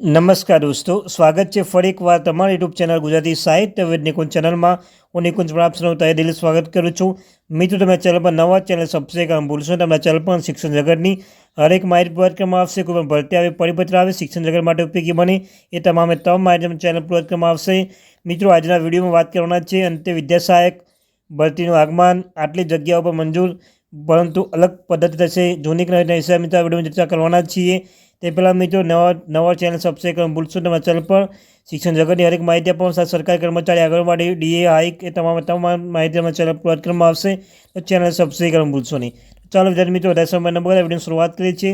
નમસ્કાર દોસ્તો, સ્વાગત છે ફરી એકવાર તમારી યુટ્યુબ ચેનલ ગુજરાતી સાહિત્ય વિદ નિકુંજ ચેનલમાં. હું નિકુંજ પણ આપ તહે દિલ સ્વાગત કરું છું. મિત્રો, તમે ચેનલ પર નવા ચેનલ સબસ્ક્રાઈબ કરવાનું ભૂલશો. તમારા ચેનલ પર શિક્ષણ જગતની હરેક માહિતી કરવામાં આવશે. કોઈ પણ ભરતી આવે, પરિપત્ર આવે, શિક્ષણ જગત માટે ઉપયોગી બને એ તમામે તમામ માહિતી ચેનલ કરવામાં આવશે. મિત્રો, આજના વિડીયોમાં વાત કરવાના છે અંતે વિદ્યા સહાયક ભરતીનું આગમન. આટલી જગ્યાઓ પર મંજૂર પરંતુ અલગ પદ્ધતિ થશે. જૂની કે હિસાબ મિત્રો વિડીયોમાં ચર્ચા કરવાના છીએ. તે પહેલાં મિત્રો, નવા નવા ચેનલ સબસ્ક્રાઈબ કરવા ભૂલશો. તમારા ચેનલ પર શિક્ષણ જગતની હરેક માહિતી આપવામાં સાથે સરકારી કર્મચારી, આંગણવાડી, ડીએ, હાઈક એ તમામ તમામ માહિતી અમારા ચેનલ પ્રોવાઈડ કરવામાં આવશે. તો ચેનલ સબસ્ક્રાઈબ કરવા ભૂલશો નહીં. ચાલો વિદ્યાર્થી મિત્રો, વધારે સમય નંબર વિડીયોની શરૂઆત કરીએ છીએ.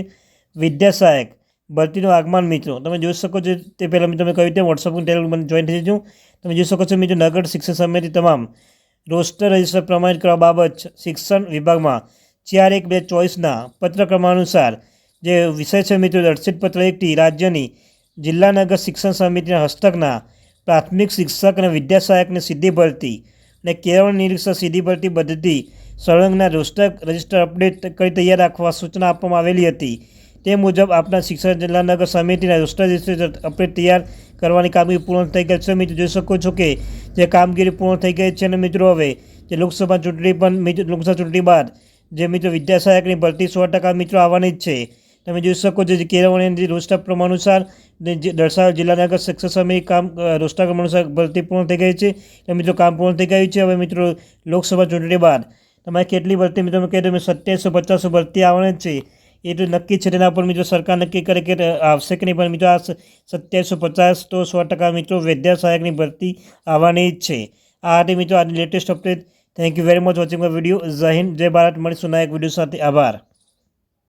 વિદ્યા સહાયક ભરતીનું આગમન મિત્રો. તમે જોઈ શકો છો તે પહેલાં મેં તમે કહ્યું તેમ વોટ્સઅપ ટેલિગ્રામ જોઈન થઈ જજો. તમે જોઈ શકો છો મિત્રો, નગર શિક્ષણ સમિતિ તમામ રોસ્ટર રજિસ્ટર પ્રમાણિત કરવા બાબત શિક્ષણ વિભાગમાં ચાર એક બે ચોવીસના પત્ર ક્રમાનુસાર જે વિષય છે દર્શિત પત્ર એકટી, રાજ્યની જિલ્લાનગર શિક્ષણ સમિતિના હસ્તકના પ્રાથમિક શિક્ષક અને વિદ્યા સહાયકને સીધી ભરતી અને કેળવણ નિરીક્ષક સીધી ભરતી પદ્ધતિ સળંગના રોસ્ટર રજિસ્ટર અપડેટ કરી તૈયાર રાખવા સૂચના આપવામાં આવેલી હતી. તે મુજબ આપના શિક્ષણ જિલ્લાનગર સમિતિના રોસ્ટર રજિસ્ટર અપડેટ તૈયાર કરવાની કામગીરી પૂર્ણ થઈ ગઈ છે. મિત્રો જોઈ શકો છો કે જે કામગીરી પૂર્ણ થઈ ગઈ છે અને મિત્રો હવે જે લોકસભા ચૂંટણી પણ લોકસભા ચૂંટણી બાદ જે મિત્રો વિદ્યા સહાયકની ભરતી સો ટકા મિત્રો આવવાની જ છે. તમે જોઈ શકો છો જે કેળવણી રોસ્ટર પ્રમાણુસાર અનુસાર દર્શાવેલ જિલ્લાનગર શિક્ષક સમિતિ કામ રોસ્ટર પ્રમાણુસાર ભરતી પૂર્ણ થઈ ગઈ છે. તો મિત્રો કામ પૂર્ણ થઈ ગયું છે. હવે મિત્રો લોકસભા ચૂંટણી બાદ તમારે કેટલી ભરતી મિત્રો કહી દઉં સત્યાવીસો, પચાસો ભરતી આવવાની જ છે. એ તો નક્કી છે. તેના પર મિત્રો સરકાર નક્કી કરે કે આવશે કે નહીં? પણ મિત્રો, આ સત્યાવીસો પચાસ તો સો ટકા મિત્રો વૈદ્ય સહાયકની ભરતી આવવાની જ છે. આ હતી મિત્રો આજની latest update thank you very much watching my video જય હિન્દ, જય ભારત. મળીશું નવા વીડિયો સાથે. આભાર.